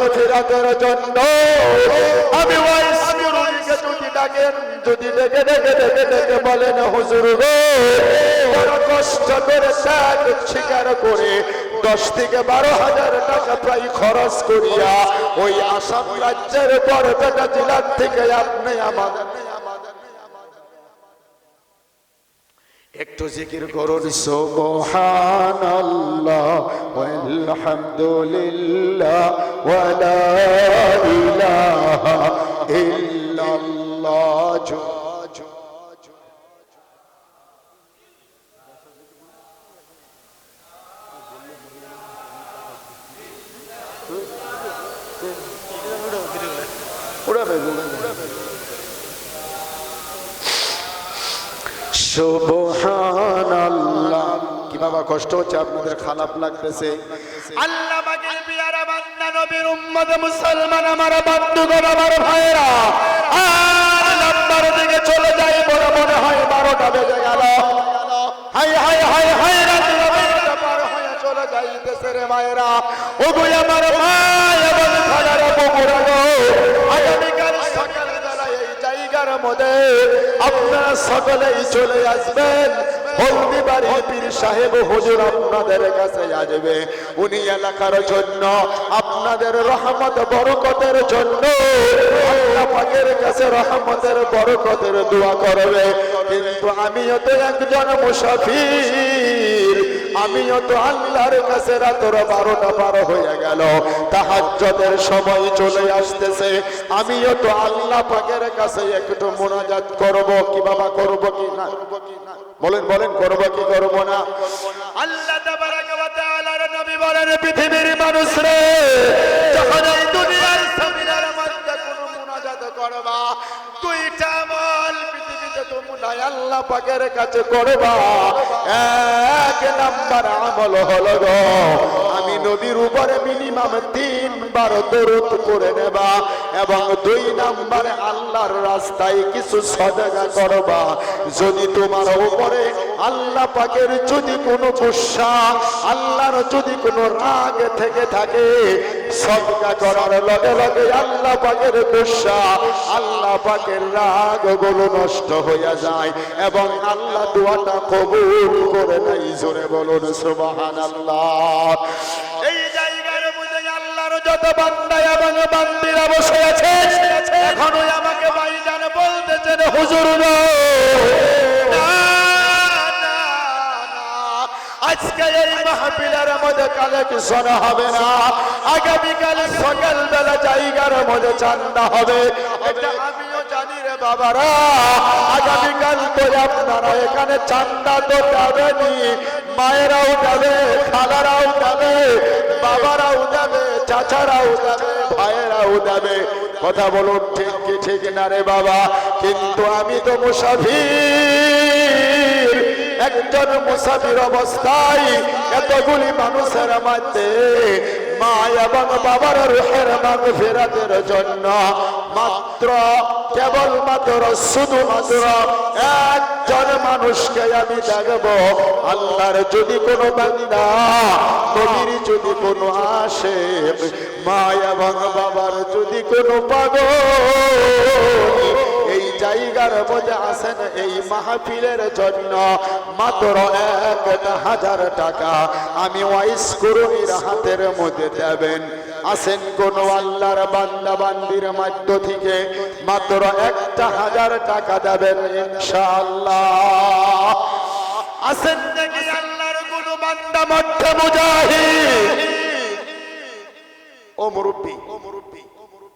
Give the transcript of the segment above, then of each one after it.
মাগফিরাতের জন্য। আমি ওয়াইস গুরুকে যদি ডাকেন। যদি ডেকে ডেকে ডেকে ডেকে বলেন, হুজুর গো বড় কষ্ট করে ত্যাগ স্বীকার করে দশ থেকে বারো হাজার টাকা প্রায় খরচ করিয়া ওই আসাম রাজ্যের বরপেটা জেলার থেকে আপনি আমাদের একটু জিকির করুন সুবহানাল্লাহ ওয়ালহামদুলিল্লাহ ওয়ালা ইলাহা ইল্লাল্লাহ উড়াবে উড়াবে সুবহানাল্লাহ। কি বাবা কষ্ট হচ্ছে? আপনাদের খারাপ লাগতেছে। আল্লাহ পাকের পিয়ারা বান্দা নবীর উম্মত মুসলমান আমার বন্ধুগণ আমার ভাইরা আর নাম্বার দিকে চলে যাই বলে মনে হয় বারোটা বেজে গেল। হাই হাই হাই হাই রাত হয়ে চলে যাইতেছে রে মায়েরা ও গো আমার মা মধ্যে আপনারা সকলেই চলে আসবেন। আপনাদের উনি এলাকার জন্য, আপনাদের রহমত, বরকতের জন্য আল্লাহ কাছে রহমতের, বরকতের দোয়া করবে। কিন্তু আমিও তো একজন মুসাফির। আমিও তো আল্লাহর কাছে রাতর বারোটা পার হয়ে গেল। তাহাজ্জতের সময় চলে আসতেছে। আমিও তো আল্লাহ পাকের কাছে একটু মোনাজাত করব কি বাবা করব কি না? বলেন বলেন, করব কি করব না? আল্লাহ তাবারাকা ওয়া তাআলার নবী বলেন, পৃথিবীর মানুষ রে, যখন এই দুনিয়ার সামিনার মধ্যে কোনো মোনাজাত করবা, দুইটা আমল পৃথিবীতে তোমরা আল্লাহ পাকের কাছে করবা। এক নাম্বার আমল হলো গো, আমি নদীর উপরে মিনিমাম তিনবার দরুদ করে নেবা এবং দুই নাম্বারে আল্লাহর রাস্তায় কিছু সদকা করবা। যদি তোমার উপরে আল্লাহ পাকের যদি কোনো গুসা, আল্লাহর যদি কোনো রাগ থেকে থাকে সদকা করার লগে লগে আল্লাহ পাকের গুসা আল্লাহ পাকের রাগগুলো নষ্ট হইয়া যায় এবং আল্লাহ দোয়াটা কবুল করে নাই জোরে বলুন সুবাহান আল্লাহ এই জায়গার মধ্যে আল্লাহর যত বান্দা এবং বান্দিরা বসে আছে এখনও আমাকে ভাইজান বলতেছেন, হুজুর আজকে এই মাহফিলের মধ্যে হবে না। জায়গার মধ্যে চান্দা হবে। আমিও জানি রে বাবারা। তো আপনারা এখানে চান্দা তো যাবেনি মায়েরাও যাবে, খালারাও যাবে, বাবারাও যাবে, চাচারাও যাবে, ভাইয়েরাও যাবে। কথা বলুন ঠিক কি ঠিক না রে বাবা? কিন্তু আমি তো মুসাফির। একজন মুসাফির অবস্থায় এতগুলি মানুষের মধ্যে মা এবং বাবার রুহের মাগ ফেরাতের জন্য মাত্র কেবল মাত্র একজন মানুষকে আমি দেখব। আল্লাহর যদি কোনো বান্দা, নবীর যদি কোনো আসে মা এবং বাবার যদি কোনো পাগল জায়গার মধ্যে আসেন এই মাহফিলের জন্য মাত্র এক হাজার টাকা। আমি ওয়াইস কর্মীর হাতের মধ্যে দেবেন। আসেন কোন আল্লাহর বান্দা বান্দির মধ্য থেকে মাত্র একটা হাজার টাকা দেবেন ইনশাআল্লাহ। আসেন দেখি আল্লাহর কোন বান্দা মধ্যে মুজাহিদ? ও মুরব্বী ও মুরব্বী।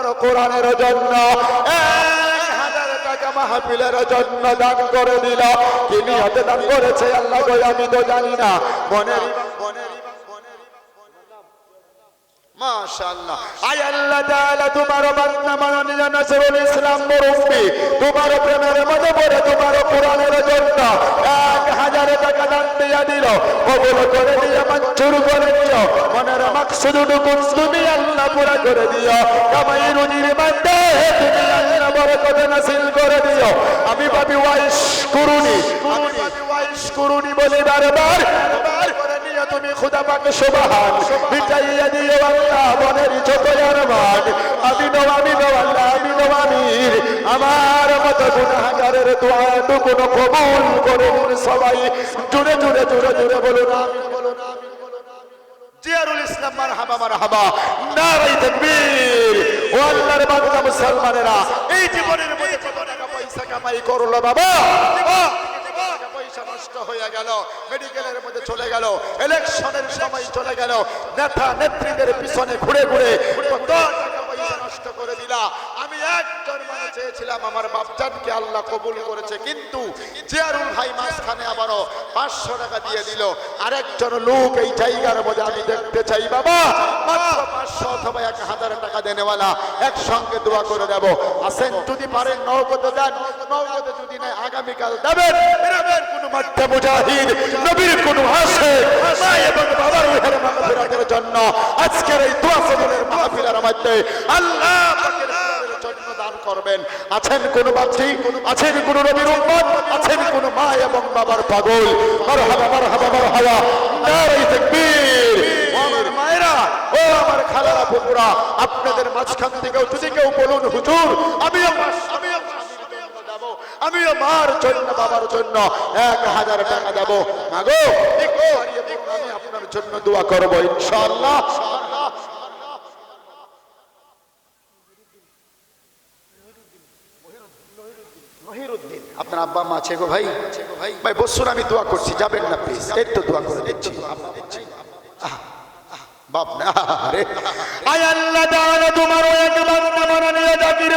তোমার কোরআনের জন্য হাজার টাকা মাহফিলের জন্য দান করে দিল। কি নিয়তে দান করেছে আল্লাহ কই আমি তো জানি না। তোমার প্রেমের তোমার জন্য এক হাজার টাকা দান দিল। করে দিয়ে করে মনের মাকসুদটুকু আল্লাহ পুরা করে দিও। কামাই রুজির মধ্যে তুমি আল্লাহ বরকত নাসিল করে দিও। আমি ভাবি, ওয়াইশ করুনি। আমি ভাবি, ওয়াইশ করুনি বলে বারবার। তুমি খুদা পাকে সুবহান। মিটাইয়া দিও আল্লাহ মনের যত আরমান। আমি নো আমি নো আল্লাহ, আমি নো আমির। আমার মত গুনাহগারের দোয়াটুকু কবুল করে সবাই। জুড়ে জুড়ে জুড়ে জুড়ে বলুন, আমিন বলুন, আমিন জিয়ারুল ইসলাম, মারহাবা নারাই ও আল্লাহর বান্দা, মুসলমানেরা, এই জীবনের মধ্যে কত টাকা পয়সা কামাই করল বাবা? পয়সা নষ্ট হয়ে মেডিকেলের মধ্যে চলে গেল, ইলেকশনের সময় চলে নেতা পিছনে ঘুরে ঘুরে টাকা পয়সা নষ্ট করে আমি একজন চেয়েছিলাম, আমার বাপজানকে আল্লাহ কবুল করেছে, কিন্তু জিয়ারুল ভাই মাঝখানে আবারও পাঁচশো টাকা দিয়ে দিল। আরেকজন লোক এই জায়গার মধ্যে আমি দেখতে চাই, বাবা। পাঁচশো অথবা এক হাজার টাকা দেনেওয়ালা একসঙ্গে দোয়া করে দেব আসেন, যদি পারেন নগদে দেন নগদে যদি নাই আগামীকাল দেবেন কোন মুজাহিদ, নবীর এবং বাবার রুহের জন্য আজকের এই দোয়া সদনের মাহফিলের মধ্যে আল্লাহ জন্য দান করবেন। আছেন কোন বাচ্চি আছেন কোন নবীর উম্মত? এবং বাবার পাগল। ও আমার মায়েরা, ও আমার আপনাদের মাঝখান থেকেও যদি কেউ বলুন, হুজুর, আমি আমার জন্য দেবো আমিও জন্য, বাবার জন্য এক হাজার টাকা দেবো। মাগো আমি আপনার জন্য দোয়া করব, ইনশাআল্লাহ। আপনার আব্বা মা আছে গো ভাই। ভাই, বসুন, আমি দোয়া করছি। যাবেন না প্লিজ এই তো দোয়া করে দিচ্ছি। বাপ না আল্লাহ তাআলা তোমার